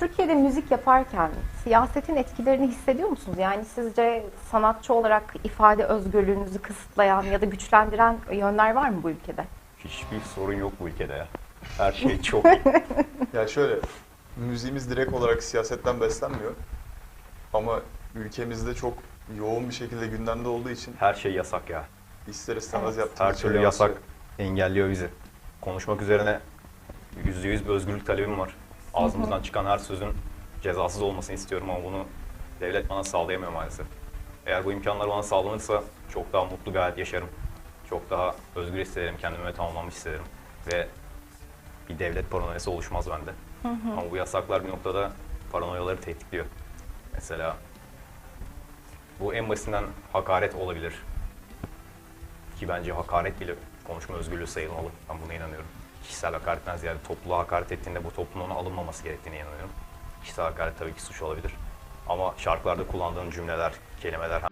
Türkiye'de müzik yaparken siyasetin etkilerini hissediyor musunuz? Yani sizce sanatçı olarak ifade özgürlüğünüzü kısıtlayan ya da güçlendiren yönler var mı bu ülkede? Hiçbir sorun yok bu ülkede ya. Her şey çok iyi. Ya şöyle, müziğimiz direkt olarak siyasetten beslenmiyor. Ama ülkemizde çok yoğun bir şekilde gündemde olduğu için Her şey yasak ya. ister istemez Evet. yaptığımız Her türlü şeyler yasak engelliyor bizi. Konuşmak üzerine yüzde yüz bir özgürlük talebim var. Ağzımızdan çıkan her sözün cezasız olmasını istiyorum ama bunu devlet bana sağlayamıyor maalesef. Eğer bu imkanlar bana sağlanırsa çok daha mutlu bir hayat yaşarım. Çok daha özgür hissederim, kendimi tamamlamış hissederim. Ve bir devlet paranoyası oluşmaz bende. Ama bu yasaklar bir noktada paranoyaları tetikliyor. Mesela bu en basitinden hakaret olabilir. Ki bence hakaret bile konuşma özgürlüğü sayılmalı. Ben buna inanıyorum. Kişisel hakaretten ziyade topluluğa hakaret ettiğinde bu toplumun ona alınmaması gerektiğine inanıyorum. Kişisel hakaret tabii ki suç olabilir. Ama şarkılarda kullandığın cümleler, kelimeler